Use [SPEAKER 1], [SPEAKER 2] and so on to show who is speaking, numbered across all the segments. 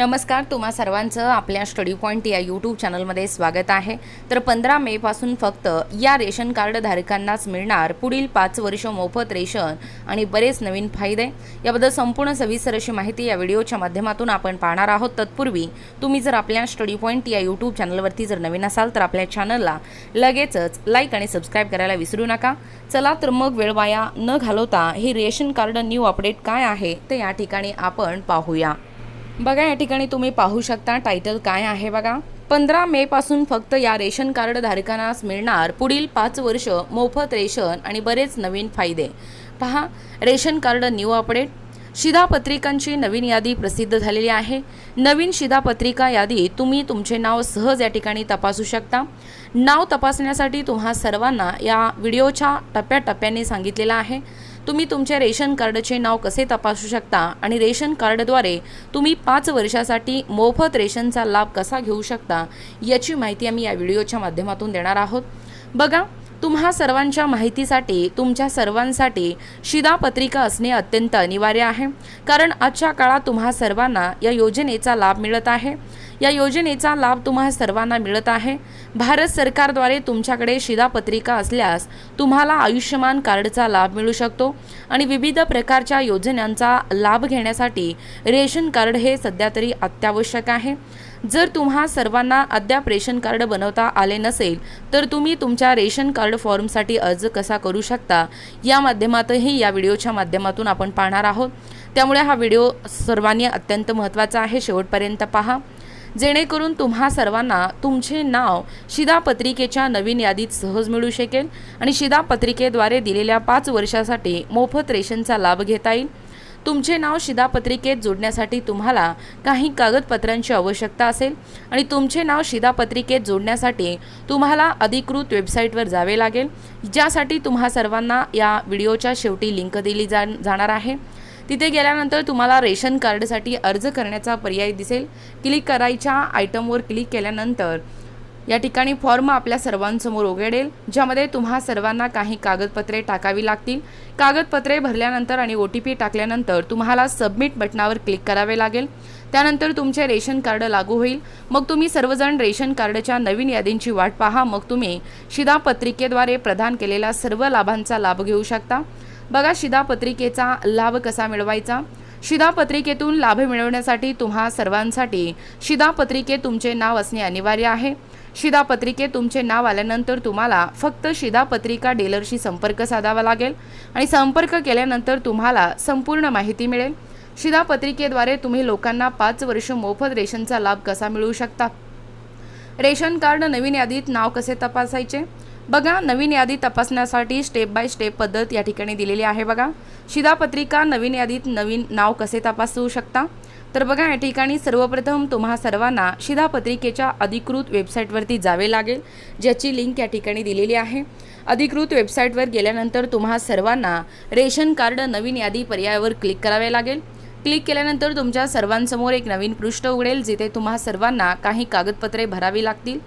[SPEAKER 1] नमस्कार तुम्हा सर्वांचं आपल्या स्टडी पॉईंट या यूट्यूब चॅनलमध्ये स्वागत आहे. तर पंधरा मेपासून फक्त या रेशन कार्ड धारकांनाच मिळणार पुढील पाच वर्ष मोफत रेशन आणि बरेच नवीन फायदे. याबद्दल संपूर्ण सविस्तर अशी माहिती या व्हिडिओच्या माध्यमातून आपण पाहणार आहोत. तत्पूर्वी तुम्ही जर आपल्या स्टडी पॉईंट या यूट्यूब चॅनलवरती जर नवीन असाल तर आपल्या चॅनलला लगेचच लाईक आणि सबस्क्राईब करायला विसरू नका. चला तर मग वेळ वाया न घालवता हे रेशन कार्ड न्यू अपडेट काय आहे ते या ठिकाणी आपण पाहूया. बघा या ठिकाणी तुम्ही पाहू शकता टायटल काय आहे बघा. पंधरा मे पासून फक्त या रेशन कार्ड धारकांनाच मिळणार. पुढील पाच वर्ष मोफत रेशन आणि बरेच नवीन फायदे. पहा रेशन कार्ड न्यू अपडेट. शिधापत्रिकांची नवीन यादी प्रसिद्ध झालेली आहे. नवीन शिधापत्रिका यादी तुम्ही तुमचे नाव सहज या ठिकाणी तपासू शकता. नाव तपासण्यासाठी तुम्हा सर्वांना या व्हिडिओच्या टप्प्याटप्प्याने सांगितलेलं आहे. तुम्ही तुमच्या रेशन कार्डचे नाव कसे तपासू शकता? आणि रेशन कार्डद्वारे तुम्ही पाच वर्षासाठी मोफत रेशनचा लाभ कसा घेऊ शकता? याची माहिती आम्ही या व्हिडिओच्या माध्यमातून देणार आहोत. बघा तुम्हा सर्वांच्या माहितीसाठी तुमच्या सर्वांसाठी शिधापत्रिका असणे अत्यंत अनिवार्य आहे. कारण आजच्या काळात तुम्हा सर्वांना या योजनेचा लाभ मिळत आहे. या योजनेचा लाभ तुम्हा सर्वांना मिळत आहे. भारत सरकारद्वारे तुमच्याकडे शिधापत्रिका असल्यास तुम्हाला आयुष्यमान कार्डचा लाभ मिळू शकतो आणि विविध प्रकारच्या योजनांचा लाभ घेण्यासाठी रेशन कार्ड हे सध्या तरी अत्यावश्यक आहे. जर तुम्हा सर्वांना अद्याप रेशन कार्ड बनवता आले नसेल तर तुम्ही तुमच्या रेशन कार्ड फॉर्मसाठी अर्ज कसा करू शकता या माध्यमातही या व्हिडिओच्या माध्यमातून आपण पाहणार आहोत. त्यामुळे हा व्हिडिओ सर्वांनी अत्यंत महत्त्वाचा आहे. शेवटपर्यंत पहा. जेणेकरून तुम्हा सर्वांना तुमचे नाव शिदापत्रिकेच्या नवीन यादीत सहज मिळू शकेल आणि शिधापत्रिकेद्वारे दिलेल्या पाच वर्षासाठी मोफत रेशनचा लाभ घेता येईल. तुमचे नाव शिधापत्रिकेत जोडण्यासाठी तुम्हाला काही कागदपत्रांची आवश्यकता असेल आणि तुमचे नाव शिधापत्रिकेत जोडण्यासाठी तुम्हाला अधिकृत वेबसाईटवर जावे लागेल ज्यासाठी तुम्हा सर्वांना या व्हिडिओच्या शेवटी लिंक दिली जा जाणार आहे. तिथे गेल्यानंतर तुम्हाला रेशन कार्डसाठी अर्ज करण्याचा पर्याय दिसेल. क्लिक करायच्या आयटमवर क्लिक केल्यानंतर या ठिकाणी फॉर्म आपल्या सर्वांसमोर उघडेल ज्यामध्ये तुम्हा सर्वांना काही कागदपत्रे टाकावी लागतील. कागदपत्रे भरल्यानंतर आणि ओ टी पी टाकल्यानंतर तुम्हाला सबमिट बटनावर क्लिक करावे लागेल. त्यानंतर तुमचे रेशन कार्ड लागू होईल. मग तुम्ही सर्वजण रेशन कार्डच्या नवीन यादींची वाट पहा. मग तुम्ही शिधापत्रिकेद्वारे प्रदान केलेल्या सर्व लाभांचा लाभ घेऊ शकता. बघा शिधापत्रिकेचा लाभ कसा मिळवायचा? शिधापत्रिकेतून लाभ मिळवण्यासाठी तुम्हा सर्वांसाठी शिधापत्रिकेत तुमचे नाव असणे अनिवार्य आहे. शिधापत्रिकेत तुमचे नाव आल्यानंतर तुम्हाला फक्त शिधापत्रिका डीलरशी संपर्क साधावा लागेल आणि संपर्क केल्यानंतर तुम्हाला संपूर्ण माहिती मिळेल. शिधापत्रिकेद्वारे तुम्ही लोकांना पाच वर्ष मोफत रेशनचा लाभ कसा मिळवू शकता? रेशन कार्ड नवीन यादीत नाव कसे तपासायचे? बघा नवीन यादी तपासण्यासाठी स्टेप बाय स्टेप पद्धत या ठिकाणी दिलेली आहे बघा. शिधापत्रिका नवीन यादीत नवीन नाव कसे तपासू शकता? तर बघा या ठिकाणी सर्वप्रथम तुम्हा सर्वांना शिधापत्रिकेच्या अधिकृत वेबसाईटवरती जावे लागेल ज्याची लिंक या ठिकाणी दिलेली आहे. अधिकृत वेबसाईटवर गेल्यानंतर तुम्हा सर्वांना रेशन कार्ड नवीन यादी पर्यायावर क्लिक करावे लागेल. क्लिक केल्यानंतर तुमच्या सर्वांसमोर एक नवीन पृष्ठ उघडेल जिथे तुम्हा सर्वांना काही कागदपत्रे भरावी लागतील.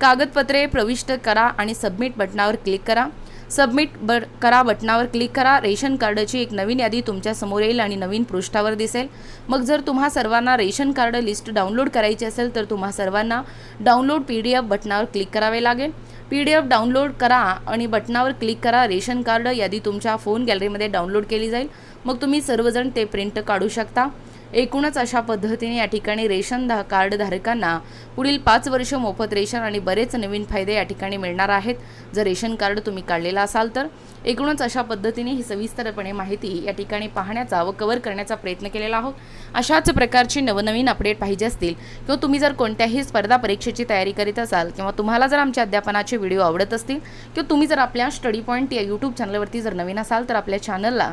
[SPEAKER 1] कागदपत्रे प्रविष्ट करा आणि सबमिट बटनावर क्लिक करा. सबमिट ब करा बटनावर क्लिक करा. रेशन कार्डची एक नवीन यादी तुमच्यासमोर येईल आणि नवीन पृष्ठावर दिसेल. मग जर तुम्हा सर्वांना रेशन कार्ड लिस्ट डाउनलोड करायची असेल तर तुम्हा सर्वांना डाउनलोड पी डी एफ बटनावर क्लिक करावे लागेल. पी डी एफ डाउनलोड करा आणि बटनावर क्लिक करा. रेशन कार्ड यादी तुमच्या फोन गॅलरीमध्ये डाउनलोड केली जाईल. मग तुम्ही सर्वजण ते प्रिंट काढू शकता. एकूणच अशा पद्धतीने या ठिकाणी रेशन धा कार्ड धारकांना पुढील पाच वर्ष मोफत रेशन आणि बरेच नवीन फायदे या ठिकाणी मिळणार आहेत. जर रेशन कार्ड तुम्ही काढलेला असाल तर एकूणच अशा पद्धतीने ही सविस्तरपणे माहिती या ठिकाणी पाहण्याचा व कव्हर करण्याचा प्रयत्न केलेला आहोत. अशाच प्रकारची नवनवीन अपडेट पाहिजे असतील किंवा तुम्ही जर कोणत्याही स्पर्धा परीक्षेची तयारी करीत असाल किंवा तुम्हाला जर आमच्या अध्यापनाचे व्हिडिओ आवडत असतील किंवा तुम्ही जर आपल्या स्टडी पॉईंट या यूट्यूब चॅनलवरती जर नवीन असाल तर आपल्या चॅनलला